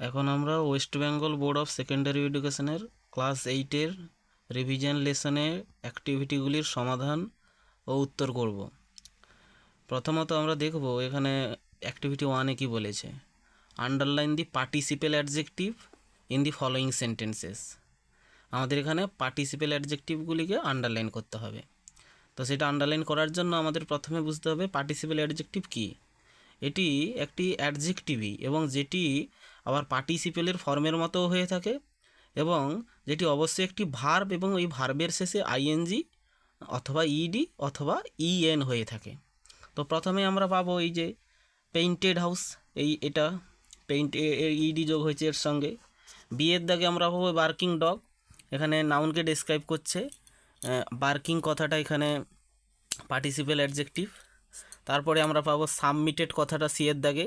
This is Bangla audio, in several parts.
এখন আমরা West Bengal board of secondary এডুকেশনের ক্লাস এইটের রিভিশন লেসনের অ্যাক্টিভিটিগুলির সমাধান ও উত্তর করব। প্রথমত আমরা দেখব এখানে অ্যাক্টিভিটি ওয়ানে কি বলেছে। Underline the participle adjective in the following sentences আমাদের এখানে পার্টিসিপেল অ্যাডজেক্টিভগুলিকে আন্ডারলাইন করতে হবে। তো সেটা আন্ডারলাইন করার জন্য আমাদের প্রথমে বুঝতে হবে পার্টিসিপেল অ্যাডজেক্টিভ কী। এটি একটি অ্যাডজেক্টিভই এবং যেটি আবার পার্টিসিপেলের ফর্মের মতো হয়ে থাকে এবং যেটি অবশ্যই একটি ভার্ব এবং ওই ভার্বের শেষে আইএনজি অথবা ইডি অথবা ইএন হয়ে থাকে। তো প্রথমে আমরা পাবো এই যে পেইন্টেড হাউস এই এটা পেইন্ট ইডি যোগ হয়েছে এর সঙ্গে। বিয়ের দাগে আমরা পাবো বার্কিং ডগ এখানে নাউনকে ডেসক্রাইব করছে। বার্কিং কথাটা এখানে পার্টিসিপেল অ্যাডজেক্টিভ তারপরে আমরা পাবো সাবমিটেড কথাটা সি এর দাগে,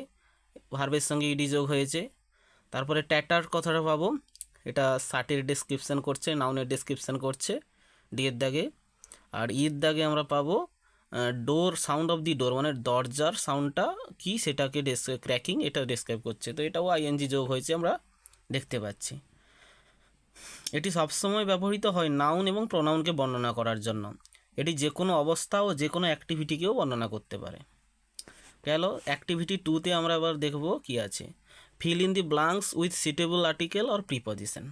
ভার্বের সঙ্গে ইডি যোগ হয়েছে। তারপরে ট্যাটার কথাটা পাবো এটা শার্টের ডেসক্রিপশন করছে নাউনের ডেসক্রিপশন করছে ডি এর দাগে। আর ইর দাগে আমরা পাবো door sound of the door মানে দরজার সাউন্ডটা কি সেটাকে ক্র্যাকিং এটা ডেসক্রাইব করছে। তো এটাও আইএনজি যোগ হয়েছে আমরা দেখতে পাচ্ছি। এটি সবসময় ব্যবহৃত হয় নাউন এবং প্রোনাউনকে বর্ণনা করার জন্য। এটি যে কোনো অবস্থা ও যে কোনো অ্যাক্টিভিটিকেও বর্ণনা করতে পারে। গেল অ্যাক্টিভিটি টুতে আমরা এবার দেখব কি আছে। Fill in the blanks with suitable article or preposition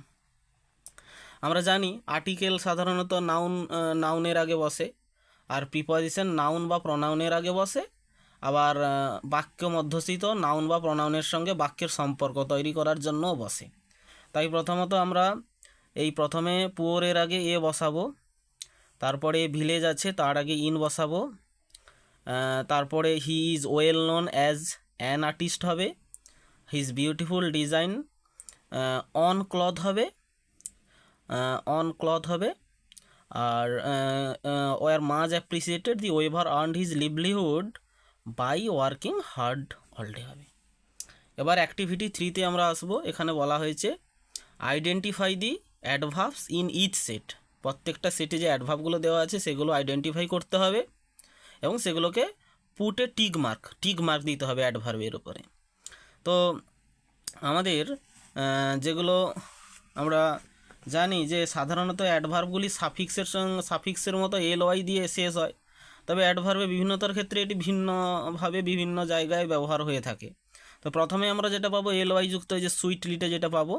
আমরা জানি আর্টিকেল সাধারণত নাউন নাউনের আগে বসে, আর প্রিপজিশন নাউন বা প্রনাউনের আগে বসে, আবার বাক্য মধ্যস্থিত নাউন বা প্রনাউনের সঙ্গে বাক্যের সম্পর্ক তৈরি করার জন্যও বসে। তাই প্রথমত আমরা এই প্রথমে পুয়োরের আগে এ বসাবো, তারপরে ভিলেজ আছে, তার আগে ইন বসাবো তারপরে he is well known as an artist হবে his beautiful design on cloth হবে অন ক্লথ হবে, আর were much appreciated the weaver earned his livelihood by working hard all day হবে। এবার অ্যাক্টিভিটি থ্রিতে আমরা আসব, এখানে বলা হয়েছে identify the adverbs in each set প্রত্যেকটা সেটে যে অ্যাডভার্বগুলো দেওয়া আছে, সেগুলো আইডেন্টিফাই করতে হবে, এবং সেগুলোকে পুটে টিক মার্ক টিক মার্ক দিতে হবে অ্যাডভার্বের উপরে। তো আমাদের যেগুলো আমরা জানি যে সাধারণত অ্যাডভার্বগুলি সাফিক্সের সঙ্গে সাফিক্সের মতো এল ওয়াই দিয়ে শেষ হয়। তবে অ্যাডভার্বে বিভিন্নতার ক্ষেত্রে এটি ভিন্নভাবে বিভিন্ন জায়গায় ব্যবহার হয়ে থাকে। তো প্রথমে আমরা যেটা পাবো এল ওয়াই যুক্ত যে সুইটলিটা যেটা পাবো,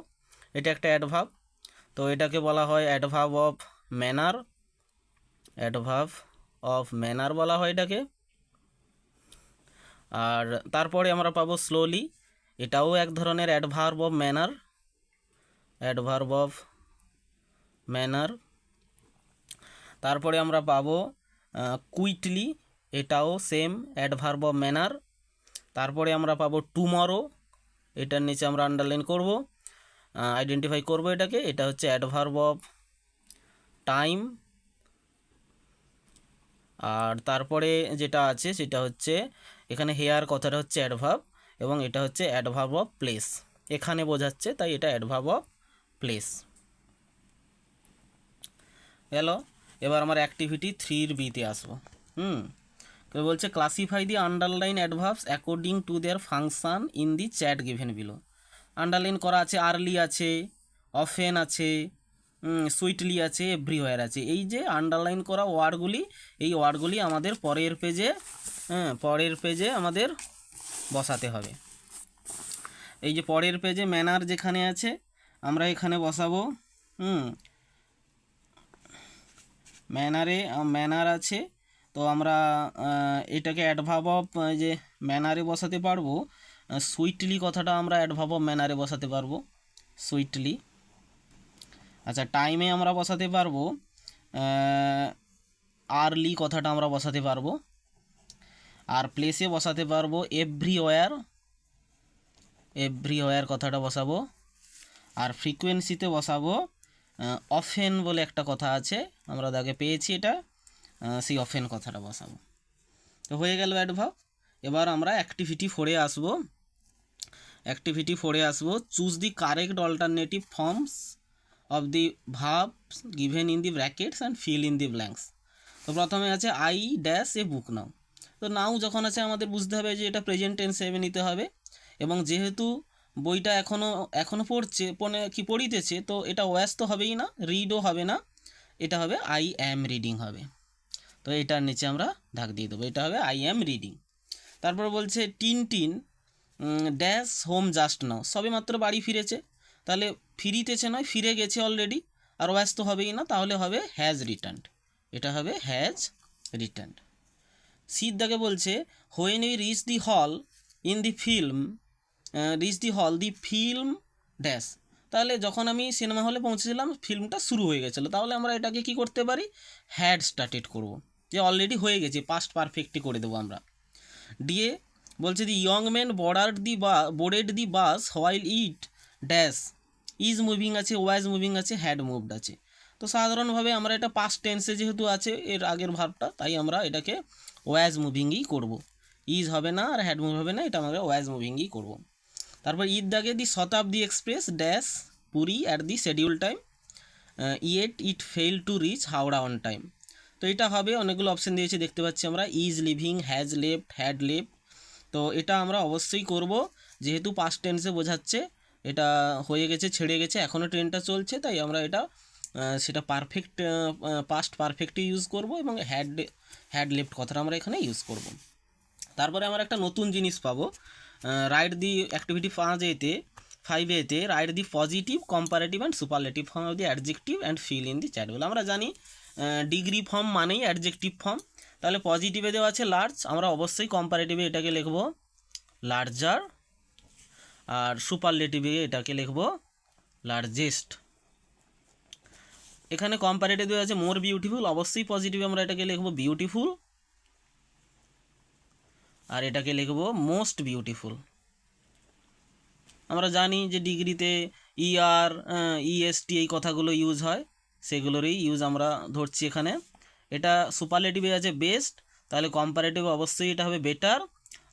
এটা একটা অ্যাডভার্ব তো এটাকে বলা হয় adverb of manner adverb of manner বলা হয় এটাকে। আর তারপরে আমরা পাবো স্লোলি এটাও এক ধরনের adverb of manner adverb of manner তারপরে আমরা পাবো কুইটলি এটাও সেম অ্যাডভার্ব অফ ম্যানার তারপরে আমরা পাবো টুমরো এটার নিচে আমরা আন্ডারলাইন করব আইডেন্টিফাই করব এটাকে, এটা হচ্ছে অ্যাডভার্ব অফ টাইম আর তারপরে যেটা আছে সেটা হচ্ছে, এখানে হেয়ার কথাটা হচ্ছে অ্যাডভার্ব এবং এটা হচ্ছে অ্যাডভার্ব অফ প্লেস এখানে বোঝাচ্ছে, তাই এটা অ্যাডভার্ব অফ প্লেস গেল এবার আমার অ্যাক্টিভিটি থ্রির বিতে আসব। হুম? বলছে classify the underline adverbs according to their function in the chart given below underline করা আছে আর্লি আছে অফেন আছে সুইটলি আছে এভরিওয়ার আছে। এই যে আন্ডারলাইন করা ওয়ার্ডগুলি এই ওয়ার্ডগুলি আমাদের পরের পেজে হ্যাঁ পরের পেজে আমাদের বসাতে হবে। এই যে পরের পেজে ম্যানার যেখানে আছে, আমরা এখানে বসাবো, হুম। ম্যানারে ম্যানার আছে, তো আমরা এটাকে অ্যাডভার্ব অফ যে ম্যানারে বসাতে পারব সুইটলি কথাটা আমরা অ্যাডভার্ব অফ ম্যানারে বসাতে পারব সুইটলি আচ্ছা টাইমে আমরা বসাতে পারব আর্লি কথাটা আমরা বসাতে পারব। আর প্লেসে বসাতে পারব এভরিওয়্যার এভরিওয়্যার কথাটা বসাবো। আর ফ্রিকোয়েন্সিতে বসাবো অফেন বলে একটা কথা আছে, আমরা দাগে পেয়েছি এটা সেই অফেন কথাটা বসাবো। তো হয়ে গেল অ্যাডভার্ব এবার আমরা অ্যাক্টিভিটি ফোরে আসব। অ্যাক্টিভিটি ফোরে আসব। Choose the correct alternative forms of the verbs given in the brackets and fill in the blanks তো প্রথমে আছে আই ড্যাশ এ বুক নাও তো নাও যখন আছে আমাদের বুঝতে হবে যে এটা প্রেজেন্ট টেন্স হিসেবে নিতে হবে। এবং যেহেতু বইটা এখনও এখনও পড়ছে, পনে, কি পড়িতেছে, তো এটা ওয়াস তো হবেই না রিডও হবে না। এটা হবে আই অ্যাম রিডিং হবে। তো এটার নিচে আমরা ধাক দিয়ে দেবো। এটা হবে আই অ্যাম রিডিং তারপর বলছে teen teen dash home just now সবে মাত্র বাড়ি ফিরেছে। তাহলে ফিরিতেছে নয়, ফিরে গেছে অলরেডি আর ওয়াস তো হবেই না, তাহলে হবে হ্যাজ রিটার্নড এটা হবে হ্যাজ রিটার্নড সিদ দাগে বলছে when we reach the hall in the film reach the hall the film dash তাহলে যখন আমি সিনেমা হলে পৌঁছেছিলাম ফিল্মটা শুরু হয়ে গেছিল। তাহলে আমরা এটাকে কি করতে পারি? হ্যাড স্টার্টেড করব। যে অলরেডি হয়ে গেছে পাস্ট পারফেক্টই করে দেবো আমরা। ডিএ বলছে the young man border the বা boarded the bus while it dash is moving আছে ওয়াইজ মুভিং আছে হ্যাড মুভড আছে। তো সাধারণভাবে আমরা এটা পাস্ট টেন্সে যেহেতু আছে, এর আগের ভাবটা তাই আমরা এটাকে ওয়াইজ মুভিংই করব। ইজ হবে না আর হ্যাড মুভ হবে না, এটা আমরা ওয়াইজ মুভিংই করব। তারপর ঈদ দাগে the Shatabdi express, dash, Puri at the schedule time yet it fail to reach Howrah on time তো এটা হবে, অনেকগুলো অপশন দিয়েছে, দেখতে পাচ্ছি আমরা। Is leaving has left had left তো এটা আমরা অবশ্যই করব, যেহেতু পাস্ট টেন্সে বোঝাচ্ছে, এটা হয়ে গেছে, ছেড়ে গেছে এখনও ট্রেনটা চলছে, তাই আমরা এটা সেটা পারফেক্ট পাস্ট পারফেক্টই ইউজ করব এবং হ্যাড হ্যাড লেফট কথাটা আমরা এখানে ইউজ করব। তারপরে আমরা একটা নতুন জিনিস পাবো। রাইট দি অ্যাক্টিভিটি পাঁচ এতে ফাইভ এতে write the positive comparative and superlative form of the adjective and fill in the চ্যাটগুলো আমরা জানি ডিগ্রি ফর্ম মানেই অ্যাডজেক্টিভ ফর্ম তাহলে পজিটিভে দেওয়া আছে লার্জ আমরা অবশ্যই কম্পারেটিভে এটাকে লিখব লার্জার আর সুপারলেটিভে এটাকে লিখব লার্জেস্ট এখানে কম্পারেটিভ আছে মোর বিউটিফুল অবশ্যই পজিটিভ আমরা এটাকে লিখব বিউটিফুল আর এটাকে লিখব মোস্ট বিউটিফুল আমরা জানি যে ডিগ্রিতে ইআর ইএসটি এই কথাগুলো ইউজ হয়, সেগুলোরই ইউজ আমরা ধরছি এখানে। এটা সুপারলেটিভে আছে বেস্ট তাহলে কম্পারেটিভ অবশ্যই এটা হবে বেটার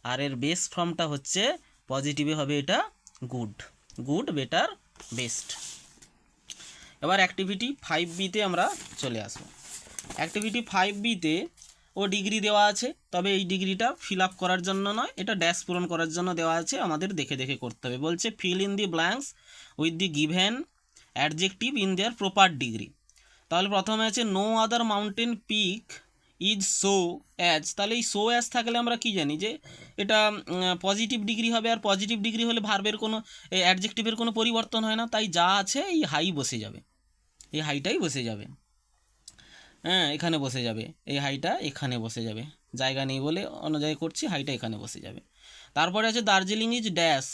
আর এর বেস্ট ফর্মটা হচ্ছে পজিটিভে হবে এটা গুড গুড বেটার বেস্ট এবার অ্যাক্টিভিটি ফাইভ বিতে আমরা চলে আসব। অ্যাক্টিভিটি ফাইভ বিতে ও ডিগ্রি দেওয়া আছে, তবে এই ডিগ্রিটা ফিল আপ করার জন্য নয়, এটা ড্যাশ পূরণ করার জন্য দেওয়া আছে, আমাদের দেখে দেখে করতে হবে। বলছে fill in the blanks with the given adjective in their proper degree তাহলে প্রথমে আছে no other mountain peak is so as তাহলে এই সো অ্যাজ থাকলে আমরা কি জানি যে এটা পজিটিভ ডিগ্রি হবে আর পজিটিভ ডিগ্রি হলে ভার্বের কোনো অ্যাডজেক্টিভের কোনো পরিবর্তন হয় না, তাই যা আছে এই হাই বসে যাবে। এই হাইটাই বসে যাবে। হ্যাঁ এখানে বসে যাবে। এই হাইটা এখানে বসে যাবে। জায়গা নেই বলে অন্য জায়গায় করছি হাইটা এখানে বসে যাবে। তারপরে আছে দার্জিলিং ইজ ড্যাশ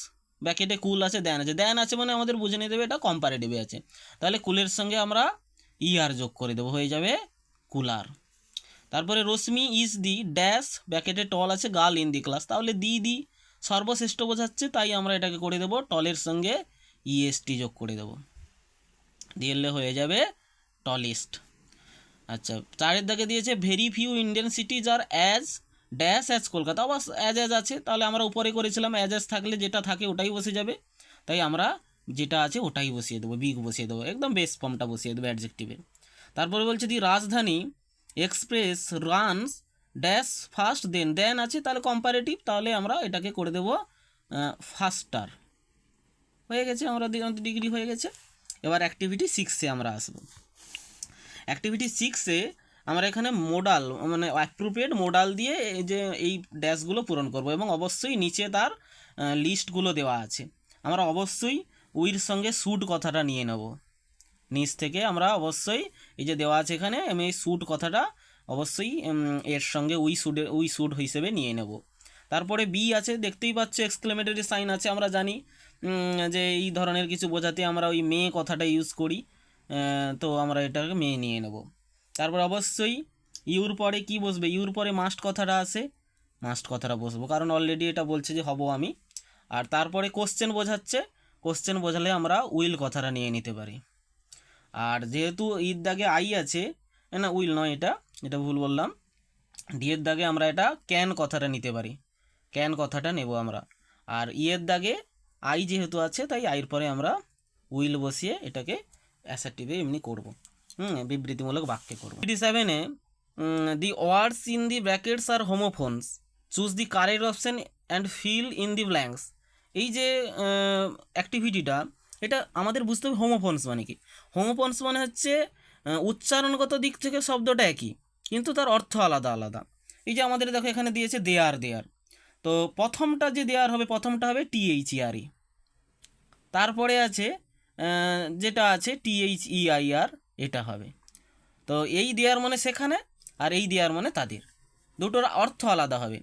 ব্যাকেটে কুল আছে দেন আছে। দেন আছে মানে আমাদের বুঝে নিতে হবে এটা কম্পারেটিভে আছে। তাহলে কুলের সঙ্গে আমরা ইয়ার যোগ করে দেবো, হয়ে যাবে কুলার। তারপরে রশ্মি ইজ দি ড্যাশ ব্যাকেটে টল আছে, গার্ল ইন দি ক্লাস। তাহলে দি দি সর্বশ্রেষ্ঠ বোঝাচ্ছে, তাই আমরা এটাকে করে দেবো, টলের সঙ্গে ইএসটি যোগ করে দেবো। দিলে হয়ে যাবে টলিস্ট। আচ্ছা চারের দাগে দিয়েছে very few Indian cities are as dash as Kolkata অবশ্য অ্যাজ অ্যাজ আছে, তাহলে আমরা উপরে করেছিলাম অ্যাজ অ্যাজ থাকলে যেটা থাকে ওটাই বসে যাবে। তাই আমরা যেটা আছে ওটাই বসিয়ে দেবো বিগ বসিয়ে দেবো, একদম বেস্ট ফর্মটা বসিয়ে দেবো অ্যাডজেক্টিভে তারপরে বলছে the Rajdhani express runs dash fast than. Than আছে, তাহলে কম্পারেটিভ তাহলে আমরা এটাকে করে দেবো ফাস্টার হয়ে গেছে, আমরা ডিগ্রি হয়ে গেছে। এবার অ্যাক্টিভিটি সিক্সে আমরা আসব। অ্যাক্টিভিটি সিক্সে আমরা এখানে মোডাল মানে অ্যাপ্রোপ্রিয়েট মোডাল দিয়ে এই যে, এই ড্যাশগুলো পূরণ করব এবং অবশ্যই নিচে তার লিস্টগুলো দেওয়া আছে। আমরা অবশ্যই উইর সঙ্গে স্যুট কথাটা নিয়ে নেব। নিচ থেকে আমরা অবশ্যই এই যে দেওয়া আছে এখানে, আমি এই স্যুট কথাটা অবশ্যই এর সঙ্গে উই স্যুটের উই স্যুট হিসেবে নিয়ে নেব। তারপরে বি আছে, দেখতেই পাচ্ছ এক্সক্লেমেটরি সাইন আছে, আমরা জানি যে এই ধরনের কিছু বোঝাতে আমরা ওই মেয়ে কথাটা ইউজ করি তো আমরা এটাকে মেয়ে নিয়ে নেব। তারপর অবশ্যই ইউর পরে কি বসবে? ইউর পরে মাস্ট কথাটা আছে মাস্ট কথাটা বসবো, কারণ অলরেডি এটা বলছে যে হব আমি। আর তারপরে কোশ্চেন বোঝাচ্ছে কোশ্চেন বোঝালে আমরা উইল কথাটা নিয়ে নিতে পারি। আর যেহেতু ঈদ দাগে আই আছে না, উইল নয় এটা এটা ভুল বললাম। ডিয়ের দাগে আমরা এটা ক্যান কথাটা নিতে পারি। ক্যান কথাটা নেব আমরা। আর ইয়ের দাগে আই যেহেতু আছে, তাই আইয়ের পরে আমরা উইল বসিয়ে এটাকে অ্যাসার্টিভে এমনি করব। হুম, বিবৃতিমূলক বাক্যে করব। ফিফটি সেভেনে the words in the brackets R homophones choose the correct option and fill in the blanks এই যে অ্যাক্টিভিটিটা এটা আমাদের বুঝতে হবে হোমোফোনস মানে কি? হোমোফোনস মানে হচ্ছে উচ্চারণগত দিক থেকে শব্দটা একই, কিন্তু তার অর্থ আলাদা আলাদা। এই যে আমাদের দেখো এখানে দিয়েছে দেয়ার দেয়ার তো প্রথমটা যে দেয়ার হবে, প্রথমটা হবে টিএইচইআরই তারপরে আছে যেটা আছে টিএইচইআইআর এটা হবে। তো এই দেয়ার মানে সেখানে, আর এই দেয়ার মানে তাদের। দুটোর অর্থ আলাদা হবে।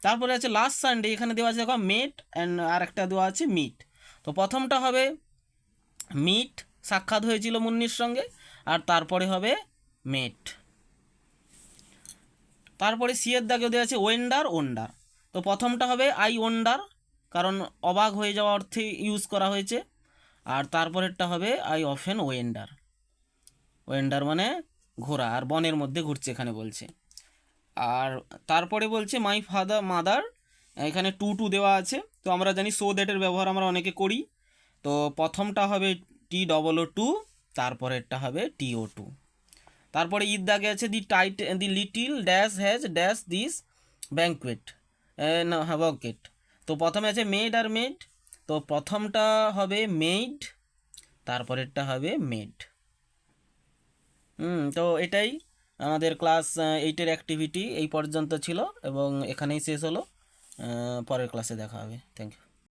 তারপরে আছে লাস্ট সানডে এখানে দেওয়া আছে দেখো মেট অ্যান্ড আর একটা দেওয়া আছে মিট তো প্রথমটা হবে মিট সাক্ষাৎ হয়েছিল মুন্নির সঙ্গে, আর তারপরে হবে মেট। তারপরে সিয়ের দাগে দেওয়া আছে ওয়েন্ডার, ওন্ডার। তো প্রথমটা হবে আই ওন্ডার, কারণ অবাক হয়ে যাওয়া অর্থে ইউজ করা হয়েছে। আর তারপরেরটা হবে আই অফেন ওয়েন্ডার। ওয়েন্ডার মানে ঘোরা আর বনের মধ্যে ঘুরছে এখানে বলছে। আর তারপরে বলছে, মাই ফাদার মাদার এখানে টু টু দেওয়া আছে। তো আমরা জানি সো দ্যাটের ব্যবহার আমরা অনেকে করি। তো প্রথমটা হবে টি ডবল ও টু তারপরেরটা হবে টি ও টু তারপরে ঈদ দাগে আছে the tight, the little dash has dash this banquet না হ্যাঁ বকেট। তো প্রথমে আছে মেড আর মেড, তো প্রথমটা হবে মেড তারপরেরটা হবে মেড। তো এটাই আমাদের ক্লাস এইটের অ্যাক্টিভিটি এই পর্যন্ত ছিল এবং এখানেই শেষ হলো পরের ক্লাসে দেখা হবে। Thank you